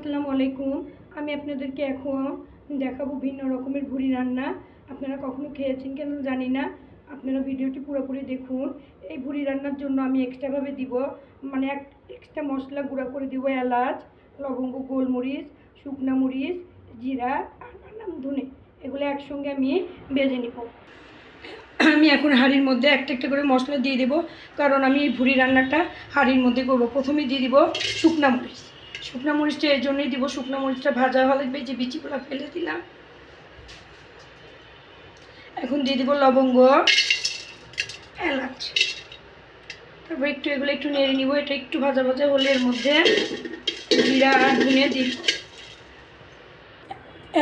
আসসালামু আলাইকুম। আমি আপনাদেরকে এখন দেখাবো ভিন্ন রকমের ভুড়ি রান্না। আপনারা কখনো খেয়েছেন কেন জানি না। আপনারা ভিডিওটি পুরোপুরি দেখুন। এই ভুড়ি রান্নার জন্য আমি এক্সট্রাভাবে দিব মানে এক এক্সট্রা মশলা গুঁড়া করে দিব এলাচ, লবঙ্গ, গোলমরিচ, শুকনা মরিচ, জিরা আর নাম ধনে। এগুলো একসঙ্গে আমি বেজে নিব। আমি এখন হাঁড়ির মধ্যে একটা একটা করে মশলা দিয়ে দেবো, কারণ আমি এই ভুড়ি রান্নাটা হাঁড়ির মধ্যে করব। প্রথমে দিয়ে দিব শুকনা মরিচ। শুকনা মরিচটা এই জন্যই দিব শুকনো মরিচটা ভাজা হওয়া লাগবে যে বিচিগুলো ফেলে দিলাম। এখন দিয়ে দিব লবঙ্গ, এলাচ। তারপর একটু এগুলো একটু নেড়ে নিব, এটা একটু ভাজা ভাজা হলে এর মধ্যে জিরা আর ধুনে দিব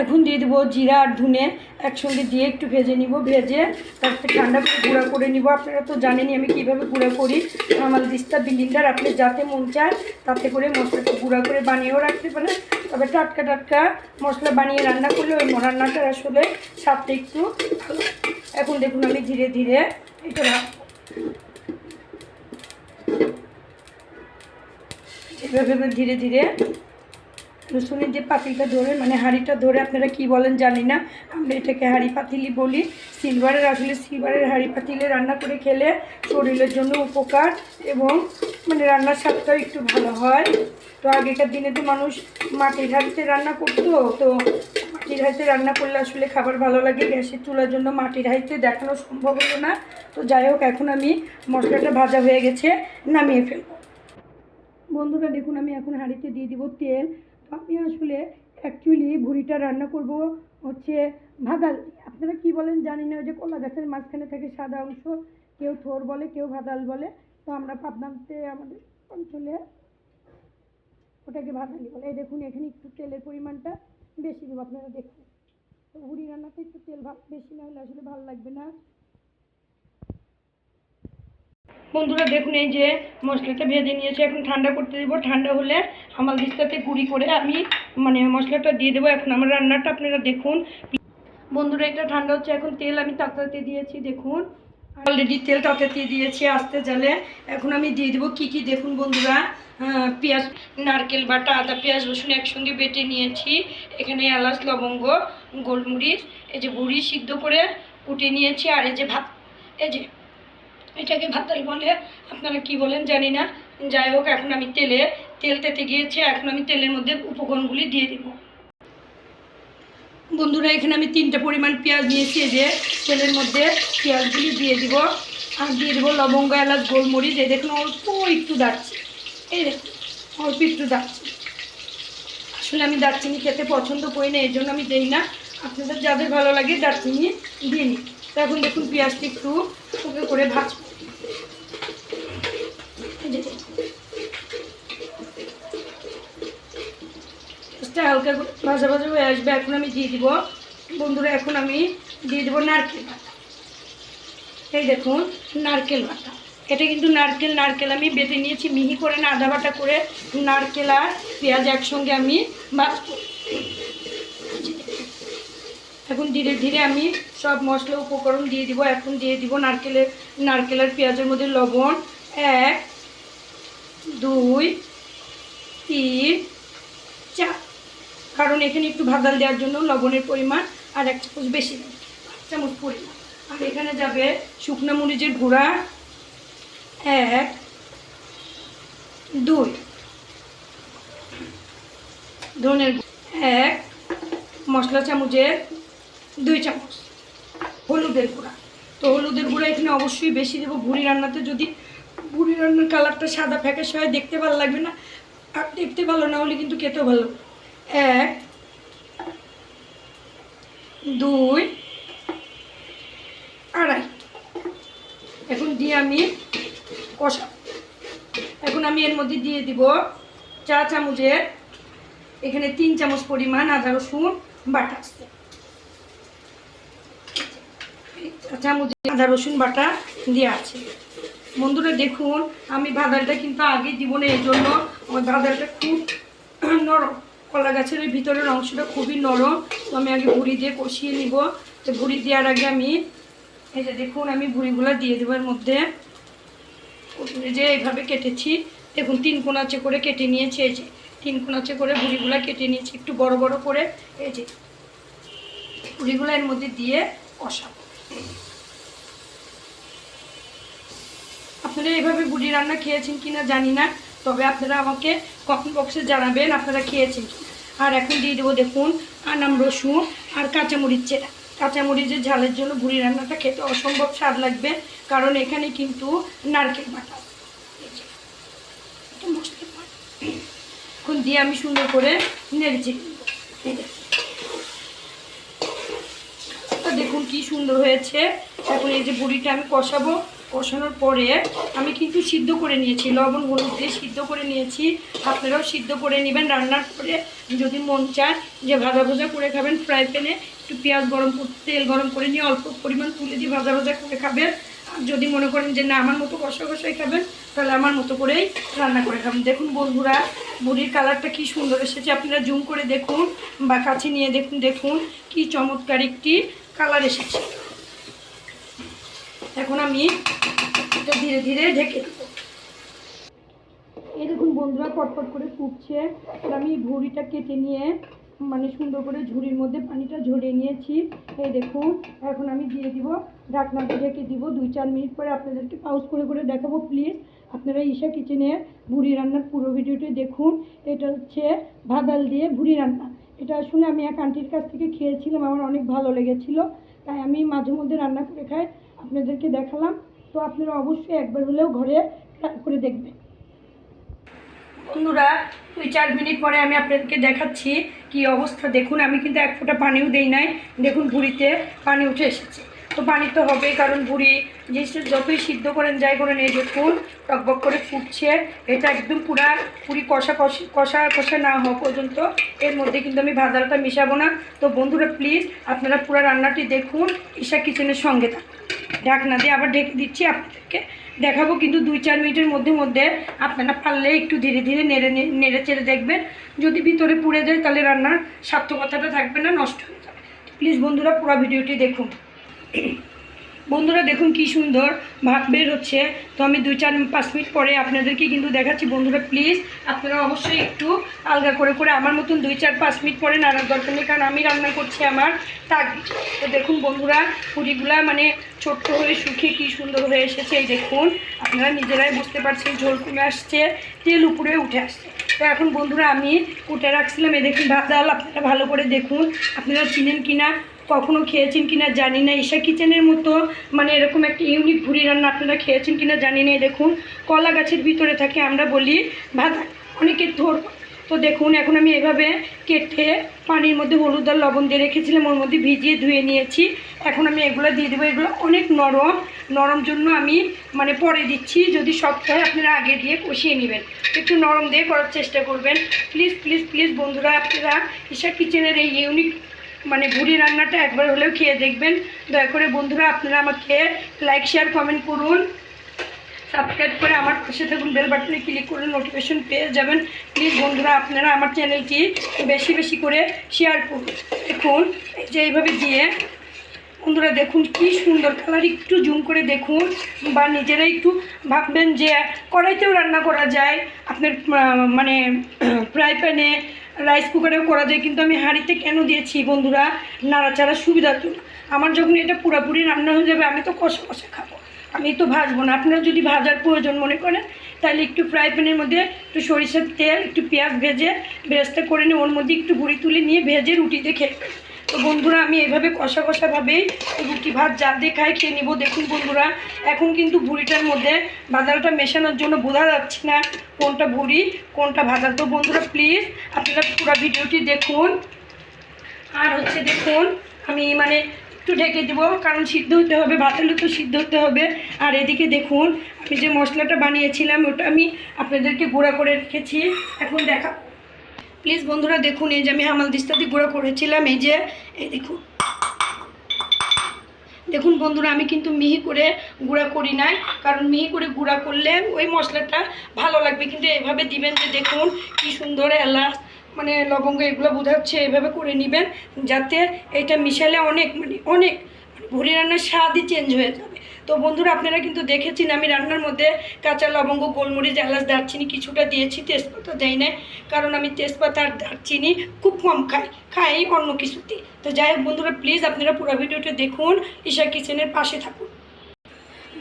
এখন দিয়ে দিব জিরা আর ধুনে। একসঙ্গে দিয়ে একটু ভেজে নিব, ভেজে তারপরে ঠান্ডা করে গুঁড়া করে নিব। আপনারা তো জানেনই আমি কীভাবে গুঁড়া করি। আমার দিস্তা বিলিন্ডার, আপনি যাতে মন চায় তাতে করে মশলাটা গুঁড়া করে বানিয়েও রাখতে পারেন। তবে টাটকা টাটকা মশলা বানিয়ে রান্না করলে ওই রান্নাটার আসলে স্বাদটা একটু এখন দেখুন আমি ধীরে ধীরে এটা এভাবে ধীরে ধীরে রসুনের যে পাতিলটা ধরে মানে হাঁড়িটা ধরে আপনারা কি বলেন জানি না। আমরা এটাকে হাঁড়ি পাতিলি বলি। সিলভারের আসলে সিলভারের হাঁড়ি পাতিলে রান্না করে খেলে শরীরের জন্য উপকার এবং মানে রান্নার স্বাদটাও একটু ভালো হয়। তো আগেকার দিনে তো মানুষ মাটির হাঁড়িতে রান্না করতো, তো মাটির হাঁড়িতে রান্না করলে আসলে খাবার ভালো লাগে। গ্যাসের চুলার জন্য মাটির হাঁড়িতে দেখানো সম্ভব হলো না। তো যাই হোক, এখন আমি মশলাটা ভাজা হয়ে গেছে, নামিয়ে ফেলব। বন্ধুরা, দেখুন, আমি এখন হাঁড়িতে দিয়ে দিব তেল। তো আমি আসলে অ্যাকচুয়ালি ভুড়িটা রান্না করব হচ্ছে ভাদাল। আপনারা কি বলেন জানি না, ওই যে কলা গাছের মাঝখানে থাকে সাদা অংশ, কেউ থোর বলে, কেউ ভাদাল বলে। তো আমরা পাবনাতে আমাদের অঞ্চলে ওটাকে ভাদালি বলে। এই দেখুন, এখানে একটু তেলের পরিমাণটা বেশি দেবো, আপনারা দেখুন। তো ভুড়ি রান্নাতে একটু তেল বেশি না হলে আসলে ভালো লাগবে না। বন্ধুরা দেখুন এই যে মশলাটা ভেজে নিয়েছি, এখন ঠান্ডা করতে দেবো। ঠান্ডা হলে আমার দিস্তাতে গুঁড়ি করে আমি মানে মশলাটা দিয়ে দেবো। এখন আমার রান্নাটা আপনারা দেখুন। বন্ধুরা, এটা ঠান্ডা হচ্ছে, এখন তেল আমি তাতাতে দিয়েছি, দেখুন। অলরেডি তেল তাতাতে দিয়েছি, আস্তে জালে। এখন আমি দিয়ে দেবো কী কী, দেখুন বন্ধুরা। পেঁয়াজ, নারকেল বাটা, আদা, পেঁয়াজ, রসুন একসঙ্গে বেটে নিয়েছি। এখানে এলাচ, লবঙ্গ, গোলমরিচ, এই যে বুড়ি সিদ্ধ করে কুটে নিয়েছি, আর এই যে ভাত, এই যে এটাকে ভাতাল বলে। আপনারা কি বলেন জানি না। যাই হোক, এখন আমি তেলে, তেল তেতে গিয়েছে, এখন আমি তেলের মধ্যে উপকরণগুলি দিয়ে দিব। বন্ধুরা, এখানে আমি তিনটা পরিমাণ পেঁয়াজ নিয়েছি যে তেলের মধ্যে পেঁয়াজগুলি দিয়ে দিব। আর দিয়ে দেবো লবঙ্গ, এলাচ, গোলমরিচ, এই দেখুন, অল্প একটু দারচি এই দেখুন, অল্প একটু দারচি আসলে আমি দারচিনি খেতে পছন্দ করি না, এই জন্য আমি দিই না। আপনাদের যাদের ভালো লাগে দারচিনি দিয়ে নিই তো এখন দেখুন, পেঁয়াজটা একটু ওকে করে। পেঁয়াজটা হালকা ভাজা ভাজা হয়ে আসবে, এখন আমি দিয়ে দিব। বন্ধুরা, এখন আমি দিয়ে দেবো নারকেল বাটা এই দেখুন, নারকেল বাটা এটা কিন্তু নারকেল নারকেল আমি বেটে নিয়েছি, মিহি করে না, আদা বাটা করে নারকেল আর পেঁয়াজ একসঙ্গে আমি ভাজবো। এখন ধীরে ধীরে আমি সব মশলা উপকরণ দিয়ে দিব। এখন দিয়ে দিব নারকেলের নারকেল আর পেঁয়াজের মধ্যে লবণ, এক, দুই, তিন, চার। কারণ এখানে একটু ভাগাল দেওয়ার জন্য লবণের পরিমাণ আর এক চামচ বেশি চামচ পরিমাণ। আর এখানে যাবে শুকনো মরিচের গুঁড়া, এক, দুই। ধনের এক, মশলা চামচের দুই চামচ। হলুদের গুঁড়া। তো হলুদের গুঁড়া এখানে অবশ্যই বেশি দেবো। ভুড়ি রান্নাতে যদি ভুড়ি রান্নার কালারটা সাদা ফ্যাকাশে হয়, দেখতে ভালো লাগবে না। আর দেখতে ভালো না হলে কিন্তু খেতেও ভালো এক, দুই, আড়াই। এখন দিয়ে আমি কষা। এখন আমি এর মধ্যে দিয়ে দিব চা চামচের এখানে তিন চামচ পরিমাণ আদা রসুন বাটা। চা চামচ আদা, রসুন বাটা দেওয়া আছে। বন্ধুরা, দেখুন, আমি ভাদালটা কিন্তু আগে জীবনে এই জন্য আমার ভাদালটা খুব নরম। কলা গাছের ভিতরের অংশটা খুবই নরম। তো আমি আগে ভুড়ি দিয়ে কষিয়ে নিব। তো ভুড়ি দেওয়ার আগে আমি, এই যে দেখুন, আমি ভুড়িগুলো দিয়ে দেবো এর মধ্যে। যে এইভাবে কেটেছি। দেখুন, তিন কোনাচে করে কেটে নিয়েছি, এই যে। তিন কোনাচে করে ভুড়িগুলো কেটে নিয়েছি, একটু বড় বড় করে, এই যে। ভুড়িগুলো এর মধ্যে দিয়ে কষাবো। আপনারা এভাবে বুড়ি রান্না খেয়েছেন কিনা জানি না, তবে আপনারা আমাকে কমেন্ট বক্সে জানাবেন আপনারা খেয়েছেন আর এখন দিয়ে দেবো দেখুন আনাম রসুন আর কাঁচামরিচ চেরা কাঁচামরিচের ঝালের জন্য বুড়ি রান্নাটা খেতে অসম্ভব স্বাদ লাগবে, কারণ এখানে কিন্তু নারকেল বাটা। এখন দিয়ে আমি সুন্দর করে নেড়ে চেড়ে নেব এই। তো দেখুন কি সুন্দর হয়েছে। এখন এই যে বুড়িটা আমি কষাবো। কষানোর পরে আমি কিন্তু সিদ্ধ করে নিয়েছি। লবণ, হলুদ দিয়ে সিদ্ধ করে নিয়েছি। আপনারাও সিদ্ধ করে নেবেন। রান্নার পরে যদি মন চায় যে ভাজা ভাজা করে খাবেন ফ্রাই প্যানে একটু পেঁয়াজ গরম তেল গরম করে নিয়ে অল্প পরিমাণ তুলে দিয়ে ভাজা ভাজা করে খাবেন। আর যদি মনে করেন যে না, আমার মতো কষা কষাই খাবেন, তাহলে আমার মতো করেই রান্না করে খাবেন। দেখুন বন্ধুরা, বুড়ির কালারটা কি সুন্দর এসেছে। আপনারা জুম করে দেখুন বা কাছে নিয়ে দেখুন। দেখুন কি চমৎকার একটি কালার এসেছে। এখন আমি এটা ধীরে ধীরে ঢেকে দেবো। এই দেখুন বন্ধুরা পটপট করে ফুটছে। আমি ভুড়িটা কেটে নিয়ে মানে সুন্দর করে ঝুড়ির মধ্যে পানিটা ঝরিয়ে নিয়েছি। এই দেখুন, এখন আমি দিয়ে দিব ঢাকনাটা ঢেকে দিব দুই চার মিনিট পরে আপনাদেরকে পাউজ করে করে দেখাবো প্লিজ আপনারা ঈশা কিচেনে ভুড়ি রান্নার পুরো ভিডিওটি দেখুন। এটা হচ্ছে ভাদাল দিয়ে ভুড়ি রান্না। এটা শুনে আমি এক আন্টির কাছ থেকে খেয়েছিলাম, আমার অনেক ভালো লেগেছিল। তাই আমি মাঝে মধ্যে রান্না করে খাই, আপনাদেরকে দেখালাম। তো আপনারা অবশ্যই একবার হলেও ঘরে ট্রাই করে দেখবেন। বন্ধুরা, দুই চার মিনিট পরে আমি আপনাদেরকে দেখাচ্ছি কি অবস্থা। দেখুন, আমি কিন্তু এক ফোঁটা পানিও দেই নাই। দেখুন ভুড়িতে পানি উঠে এসেছে। তো পানি তো হবেই কারণ ভুড়ি জিনিসটা যতই সিদ্ধ করেন, যাই করেন, এই দেখুন টকবক করে ফুটছে, এটা একদম পুরা, পুরি কষা কষি, কষা কষা না হওয়া পর্যন্ত এর মধ্যে কিন্তু আমি ভাজাটা মিশাবো না। তো বন্ধুরা প্লিজ আপনারা পুরো রান্নাটি দেখুন, ঈশা কিচেনের সঙ্গে থাকুন ঢাকনা দিয়ে আবার ঢেকে দিচ্ছি আপনাদেরকে। দেখাবো কিন্তু দুই চার মিনিটের মধ্যে মধ্যে আপনারা পারলে একটু ধীরে ধীরে নেড়ে নেড়ে চেড়ে দেখবেন। যদি ভিতরে পুড়ে যায়, তাহলে রান্নার সার্থকতাটা থাকবে না, নষ্ট হয়ে যাবে। প্লিজ বন্ধুরা, পুরো ভিডিওটি দেখুন। বন্ধুরা, দেখুন কি সুন্দর ভাত বের হচ্ছে। তো আমি দুই চার পাঁচ মিনিট পরে আপনাদেরকে কিন্তু দেখাচ্ছি। বন্ধুরা প্লিজ আপনারা অবশ্যই একটু আলগা করে করে আমার মতন দুই চার পাঁচ মিনিট পরে নাড়ার দরকার নেই, কারণ আমি রান্না করছি আমার তাক। তো দেখুন বন্ধুরা, পুরিগুলা মানে ছোট্ট হয়ে শুকিয়ে কি সুন্দর হয়ে এসেছে। এই দেখুন, আপনারা নিজেরাই বুঝতে পারছেন, ঝোল কমে আসছে, তেল উপরে উঠে আসছে। তো এখন বন্ধুরা, আমি কুটে রাখছিলাম। এই দেখুন, ভাত ডাল আপনারা ভালো করে দেখুন, আপনারা চিনেন কিনা। কখনো খেয়েছেন কিনা জানি না। ঈশা কিচেনের মতো মানে এরকম একটা ইউনিক ভুড়ি রান্না আপনারা খেয়েছেন কিনা জানি না। দেখুন, কলা গাছের ভিতরে থাকে, আমরা বলি ভাত। অনেকে ধর তো দেখুন, এখন আমি এভাবে কেটে পানির মধ্যে হলুদ আর লবণ দিয়ে রেখেছিলাম, ওর মধ্যে ভিজিয়ে ধুয়ে নিয়েছি। এখন আমি এগুলো দিয়ে দেবো। এগুলো অনেক নরম নরম জন্য আমি মানে পরে দিচ্ছি। যদি শক্ত হয় আপনারা আগে দিয়ে কষিয়ে নেবেন, একটু নরম দিয়ে করার চেষ্টা করবেন। প্লিজ প্লিজ প্লিজ বন্ধুরা, আপনারা ঈশা কিচেনের এই ইউনিক মানে ভুড়ি রান্নাটা একবার হলেও খেয়ে দেখবেন। দয়া করে বন্ধুরা, আপনারা আমাকে লাইক শেয়ার কমেন্ট করুন। সাবস্ক্রাইব করে আমার পাশে থাকুন বেল বাটনে ক্লিক করে নোটিফিকেশন পেয়ে যাবেন। প্লিজ বন্ধুরা, আপনারা আমার চ্যানেলটি বেশি বেশি করে শেয়ার করুন। দেখুন যে এইভাবে দিয়ে, বন্ধুরা দেখুন কি সুন্দর কালার একটু জুম করে দেখুন বা নিজেরা একটু ভাববেন যে কড়াইতেও রান্না করা যায়। আপনার মানে ফ্রাই প্যানে রাইস কুকারেও করা যায়, কিন্তু আমি হাঁড়িতে কেন দিয়েছি বন্ধুরা? নাড়াচাড়া সুবিধার জন্য। আমার যখন এটা পুরাপুরি রান্না হয়ে যাবে, আমি তো কষা কষা খাব। আমি তো ভাজবো না। আপনারা যদি ভাজার প্রয়োজন মনে করেন, তাহলে একটু ফ্রাই প্যানের মধ্যে একটু সরিষার তেল, একটু পেঁয়াজ ভেজে বেরেস্তা করে নিয়ে, ওর মধ্যে একটু গুঁড়ি তুলে নিয়ে ভেজে রুটিতে খেয়ে। তো বন্ধুরা, আমি এভাবে কষা কষাভাবেই রুটি ভাত যা দিয়ে খাই খেয়ে নিবো। দেখুন বন্ধুরা, এখন কিন্তু ভুড়িটার মধ্যে ভাজালটা মেশানোর জন্য বোঝা যাচ্ছে না কোনটা ভুড়ি, কোনটা ভাজা তো বন্ধুরা প্লিজ আপনারা পুরো ভিডিওটি দেখুন। আর হচ্ছে দেখুন, আমি মানে একটু ঢেকে দেবো, কারণ সিদ্ধ হতে হবে ভাতেরও তো সিদ্ধ হতে হবে। আর এদিকে দেখুন, আমি যে মশলাটা বানিয়েছিলাম, ওটা আমি আপনাদেরকে গুঁড়া করে রেখেছি। এখন দেখা প্লিজ বন্ধুরা দেখুন, এই যে আমি হামাল দিস্তা দিয়ে গুঁড়া করেছিলাম, এই যে, এই দেখুন। দেখুন বন্ধুরা, আমি কিন্তু মিহি করে গুঁড়া করি নাই, কারণ মিহি করে গুঁড়া করলে ওই মশলাটা ভালো লাগবে। কিন্তু এভাবে দিবেন যে দেখুন, কি সুন্দর এলাচ মানে লবঙ্গ, এগুলো বোঝাচ্ছে এভাবে করে নেবেন, যাতে এটা মিশালে অনেক মানে অনেক ভরি রান্নার স্বাদই চেঞ্জ হয়ে যাবে তো বন্ধুরা, আপনারা কিন্তু দেখেছেন আমি রান্নার মধ্যে কাঁচা লবঙ্গ, গোলমরিচ, এলাচ, দারচিনি কিছুটা দিয়েছি, তেজপাতা দেই না কারণ আমি তেজপাতা আর দারচিনি খুব কম খাই খাই অন্য কিছুতে। তো যাই হোক বন্ধুরা প্লিজ আপনারা পুরো ভিডিওটা দেখুন, ঈশা কিচেনের পাশে থাকুন।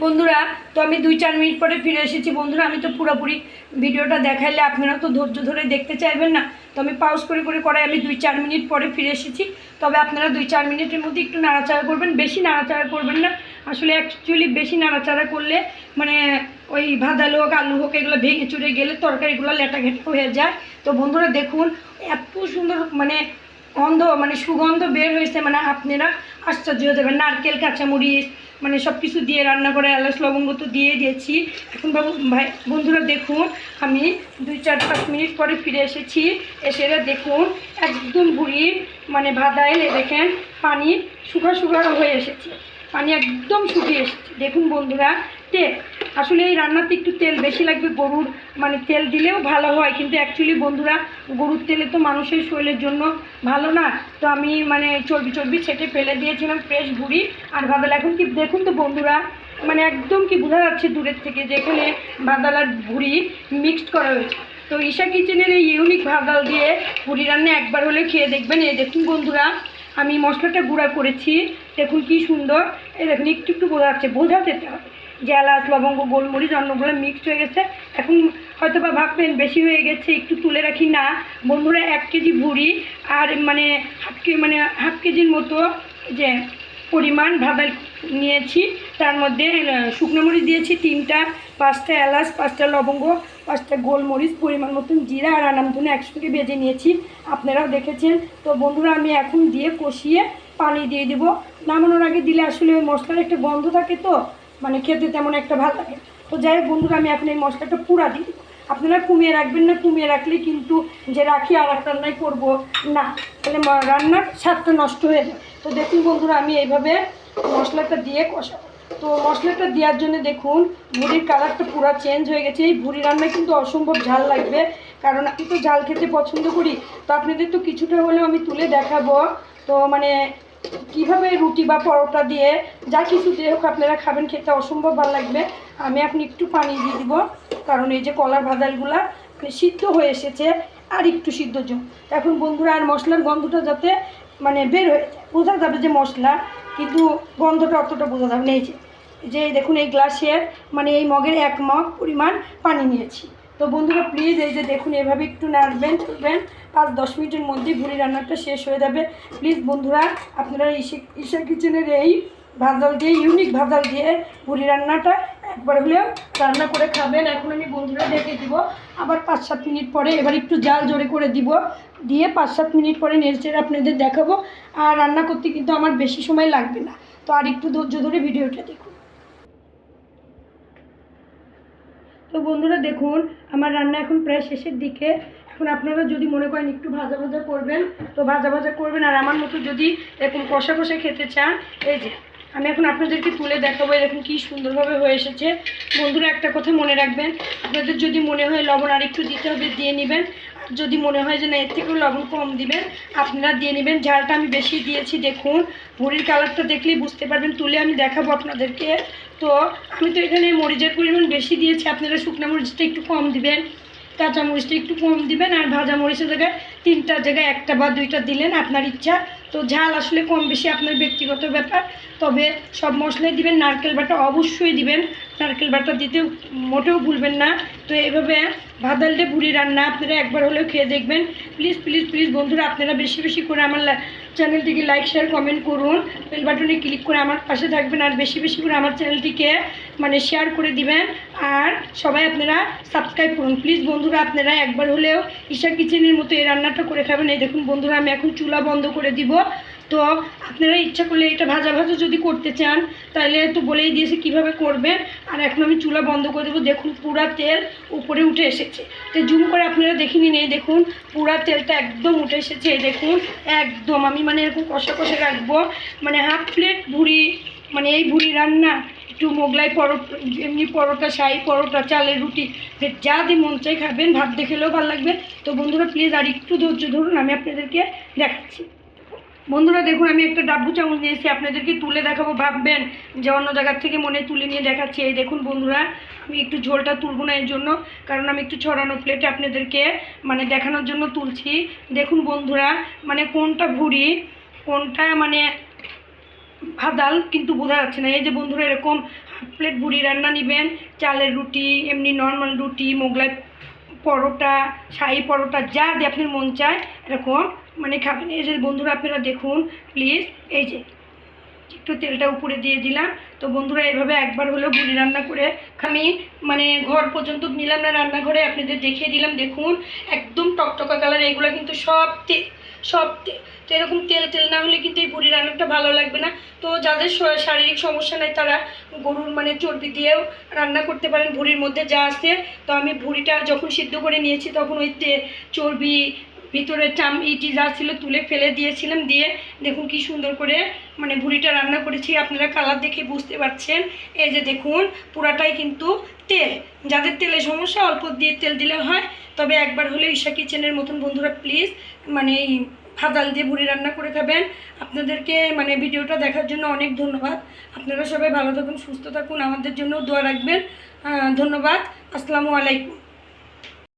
বন্ধুরা, তো আমি দুই চার মিনিট পরে ফিরে এসেছি। বন্ধুরা, আমি তো পুরোপুরি ভিডিওটা দেখাইলে আপনারা তো ধৈর্য ধরে দেখতে চাইবেন না। তো আমি পাউজ করে করে করাই আমি দুই চার মিনিট পরে ফিরে এসেছি। তবে আপনারা দুই চার মিনিটের মধ্যে একটু নাড়াচাড়া করবেন, বেশি নাড়াচাড়া করবেন না। আসলে অ্যাকচুয়ালি বেশি নাড়াচাড়া করলে মানে ওই ভাদালো হোক আলু হোক, এগুলো ভেঙে চুরে গেলে তরকারিগুলো লেটা ঘেটা হয়ে যায়। তো বন্ধুরা দেখুন, এত সুন্দর মানে গন্ধ মানে সুগন্ধ বের হয়েছে মানে আপনারা আশ্চর্য হয়ে যাবেন। নারকেল, কাঁচামরিচ মানে সব কিছু দিয়ে রান্না করে, এলাচ, লবঙ্গ তো দিয়ে দিয়েছি। এখন বাবু, ভাই, বন্ধুরা দেখুন, আমি দুই চার পাঁচ মিনিট পরে ফিরে এসেছি। এসে দেখুন, একদম ভুড়ি মানে ভাদাইল দেখেন, পানি শুকা শুকা হয়ে এসেছে। পানি একদম শুকিয়ে এসেছে। দেখুন বন্ধুরা তেল আসলে এই রান্নাতে একটু তেল বেশি লাগবে, গরুর মানে তেল দিলেও ভালো হয়। কিন্তু অ্যাকচুয়ালি বন্ধুরা, গরুর তেলে তো মানুষের শরীরের জন্য ভালো না। তো আমি মানে চর্বি চর্বি ছেটে ফেলে দিয়েছিলাম ফ্রেশ বুড়ি আর ভাদাল এখন কি দেখুন তো বন্ধুরা মানে একদম কি বোঝা যাচ্ছে দূরের থেকে যে এখানে ভাদাল আর ভুড়ি মিক্সড করা হয়েছে। তো ঈশা কিচেনের এই ইউনিক ভাদাল দিয়ে ভুড়ি রান্না একবার হলে খেয়ে দেখবেন। এই দেখুন বন্ধুরা আমি মশলাটা গুঁড়া করেছি। দেখুন কি সুন্দর। এই দেখুন, একটু একটু বোঝা যাচ্ছে বোঝা যেতে হবে। যে এলাচ, লবঙ্গ, গোলমরিচ, অন্যগুলো মিক্সড হয়ে গেছে। এখন হয়তো বা ভাববেন, বেশি হয়ে গেছে, একটু তুলে রাখি। না, বন্ধুরা, এক কেজি ভুড়ি আর মানে হাফ কে মানে হাফ কেজির মতো যে পরিমাণ ভাবাল নিয়েছি। তার মধ্যে শুকনো মরিচ দিয়েছি, তিনটা, পাঁচটা এলাচ, পাঁচটা লবঙ্গ পাঁচটা গোলমরিচ, পরিমাণ মতন জিরা আর আনাম আনামধনে একসঙ্গে ভেজে নিয়েছি। আপনারাও দেখেছেন। তো বন্ধুরা, আমি এখন দিয়ে কষিয়ে পানি দিয়ে দিব। নামানোর আগে দিলে আসলে ওই মশলার একটা গন্ধ থাকে তো মানে খেতে তেমন একটা ভালো লাগে। তো যাই হোক বন্ধুরা, আমি এখন এই মশলাটা পুরা দিই আপনারা কমিয়ে রাখবেন না, কমিয়ে রাখলে কিন্তু যে রাখি আর এক রান্নাই করব না। তাহলে রান্নার স্বাদটা নষ্ট হয়ে যায় তো দেখুন বন্ধুরা, আমি এইভাবে মশলাটা দিয়ে কষাবো। তো মশলাটা দেওয়ার জন্য দেখুন ভুড়ির কালারটা পুরো চেঞ্জ হয়ে গেছে। এই ভুড়ি রান্নায় কিন্তু অসম্ভব ঝাল লাগবে, কারণ আমি তো ঝাল খেতে পছন্দ করি। তো আপনাদের তো কিছুটা হলেও আমি তুলে দেখাবো। তো মানে কীভাবে রুটি বা পরোটা দিয়ে যা কিছু দিয়ে হোক আপনারা খাবেন, খেতে অসম্ভব ভালো লাগবে। আমি এখন একটু পানি দিয়ে দিব, কারণ এই যে কলার ভাদালগুলা মানে সিদ্ধ হয়ে এসেছে, আর একটু সিদ্ধ যোগ এখন বন্ধুরা, আর মশলার গন্ধটা যাতে মানে বের হয়ে বোঝা যাবে যে মশলা, কিন্তু গন্ধটা অতটা বোঝা যাবে না। এই যে যে দেখুন এই গ্লাসের মানে এই মগের এক মগ পরিমাণ পানি নিয়েছি। তো বন্ধুরা প্লিজ এই যে দেখুন, এভাবে একটু নাড়বেন চলবেন পাঁচ দশ মিনিটের মধ্যেই ভুড়ি রান্নাটা শেষ হয়ে যাবে। প্লিজ বন্ধুরা, আপনারা ঈশা কিচেনের এই ভাজাল দিয়ে ইউনিক ভাজাল দিয়ে ভুড়ি রান্নাটা একবার হলেও রান্না করে খাবেন। এখন আমি বন্ধুরা ডেকে দিব। আবার পাঁচ সাত মিনিট পরে এবার একটু জাল জোরে করে দিব। দিয়ে পাঁচ সাত মিনিট পরে নেড়েচেড়ে আপনাদের দেখাবো। আর রান্না করতে কিন্তু আমার বেশি সময় লাগবে না। তো আর একটু ধৈর্য ধরে ভিডিওটা দেখুন। তো বন্ধুরা দেখুন, আমার রান্না এখন প্রায় শেষের দিকে। এখন আপনারা যদি মনে করেন একটু ভাজা ভাজা করবেন, তো ভাজা ভাজা করবেন। আর আমার মতো যদি এরকম কষা কষা খেতে চান, এই যে, আমি এখন আপনাদেরকে তুলে দেখাবো এরকম কি সুন্দরভাবে হয়ে এসেছে। বন্ধুরা, একটা কথা মনে রাখবেন, আপনাদের যদি মনে হয় লবণ আর একটু দিতে হবে, দিয়ে নেবেন। যদি মনে হয় যে না, এর থেকেও লবণ কম দিবেন, আপনারা দিয়ে নেবেন। ঝালটা আমি বেশি দিয়েছি, দেখুন। ভুড়ির কালারটা দেখলেই বুঝতে পারবেন। তুলে আমি দেখাবো আপনাদেরকে। তো আমি তো এখানে মরিচের পরিমাণ বেশি দিয়েছি। আপনারা শুকনো মরিচটা একটু কম দিবেন, কাঁচা মরিচটা একটু কম দিবেন আর ভাজা মরিচের জায়গায় তিনটার জায়গায় একটা বা দুইটা দিলেন আপনার ইচ্ছা। তো ঝাল আসলে কম বেশি আপনার ব্যক্তিগত ব্যাপার, তবে সব মশলাই দিবেন, নারকেল বাটা অবশ্যই দিবেন। নারকেল বাটা দিতে মোটেও ভুলবেন না। তো এইভাবে ভাদালটে বুড়ি রান্না আপনারা একবার হলেও খেয়ে দেখবেন। প্লিজ প্লিজ প্লিজ বন্ধুরা, আপনারা বেশি বেশি করে আমার চ্যানেলটিকে লাইক শেয়ার কমেন্ট করুন। বেল বাটনে ক্লিক করে আমার পাশে থাকবেন আর বেশি বেশি করে আমার চ্যানেলটিকে মানে শেয়ার করে দিবেন। আর সবাই আপনারা সাবস্ক্রাইব করুন। প্লিজ বন্ধুরা, আপনারা একবার হলেও ঈশা কিচেনের মতো এই রান্নাটা করে খাবেন। এই দেখুন বন্ধুরা, আমি এখন চুলা বন্ধ করে দিব। তো আপনারা ইচ্ছা করলে এটা ভাজা ভাজা যদি করতে চান, তাহলে তো বলেই দিয়েছে কীভাবে করবেন আর এখন আমি চুলা বন্ধ করে দেবো। দেখুন পুরা তেল উপরে উঠে এসেছে। তো জুম করে আপনারা দেখে নিন। এই দেখুন, পুরা তেলটা একদম উঠে এসেছে। এই দেখুন, একদম আমি মানে এরকম কষা কষা রাখব। মানে হাফ প্লেট ভুড়ি মানে এই ভুড়ি রান্না, একটু মোগলাই পরোটা, এমনি পরোটা, শাহি পরোটা, চালের রুটি, যে দিয়ে মন চাই খাবেন। ভাত দেখে খেলেও ভালো লাগবে। তো বন্ধুরা প্লিজ আর একটু ধৈর্য ধরুন, আমি আপনাদেরকে দেখাচ্ছি। বন্ধুরা দেখুন, আমি একটা ডাব্বু চামচ নিয়েছি আপনাদেরকে তুলে দেখাবো, ভাববেন যে অন্য জায়গার থেকে মনে তুলে নিয়ে দেখাচ্ছি। এই দেখুন বন্ধুরা, আমি একটু ঝোলটা তুলবো না এর জন্য, কারণ আমি একটু ছড়ানো প্লেটে আপনাদেরকে মানে দেখানোর জন্য তুলছি। দেখুন বন্ধুরা মানে কোনটা ভুড়ি কোনটা মানে ভাদাল, কিন্তু বোঝা যাচ্ছে না। এই যে বন্ধুরা, এরকম হাফ প্লেট বুড়ি রান্না নেবেন, চালের রুটি, এমনি নর্মাল রুটি, মোগলাই পরোটা, শাহি পরোটা, যা দিয়ে আপনার মন চায়, এরকম মানে খাবেন। এই যে বন্ধুরা, আপনারা দেখুন প্লিজ এই যে একটু তেলটা উপরে দিয়ে দিলাম। তো বন্ধুরা, এভাবে একবার হলেও বুড়ি রান্না করে আমি মানে ঘর পর্যন্ত নিলাম না রান্নাঘরে, আপনাদের দেখিয়ে দিলাম। দেখুন, একদম টকটকা কালার এগুলো কিন্তু সব সব তো এরকম তেল তেল না হলে কিন্তু এই বুড়ি রান্নাটা ভালো লাগবে না। তো যাদের শারীরিক সমস্যা নেই, তারা গরুর মানে চর্বি দিয়েও রান্না করতে পারেন। ভুড়ির মধ্যে যা আছে, তো আমি ভুড়িটা যখন সিদ্ধ করে নিয়েছি, তখন ওই চর্বি ভিতরে চাম ইটি যা ছিল তুলে ফেলে দিয়েছিলাম, দিয়ে দেখুন কি সুন্দর করে মানে ভুড়িটা রান্না করেছি। আপনারা কালার দেখে বুঝতে পারছেন। এই যে দেখুন, পুরাটাই কিন্তু তেল। যাদের তেলে সমস্যা, অল্প দিয়ে তেল দিলে হয়। তবে একবার হলে ঈশা কিচেনের মতন বন্ধুরা, প্লিজ মানে ভাদাল দিয়ে ভুড়ি রান্না করে খাবেন। আপনাদেরকে মানে ভিডিওটা দেখার জন্য অনেক ধন্যবাদ। আপনারা সবাই ভালো থাকুন, সুস্থ থাকুন। আমাদের জন্য দোয়া রাখবেন। ধন্যবাদ। আসসালামু আলাইকুম।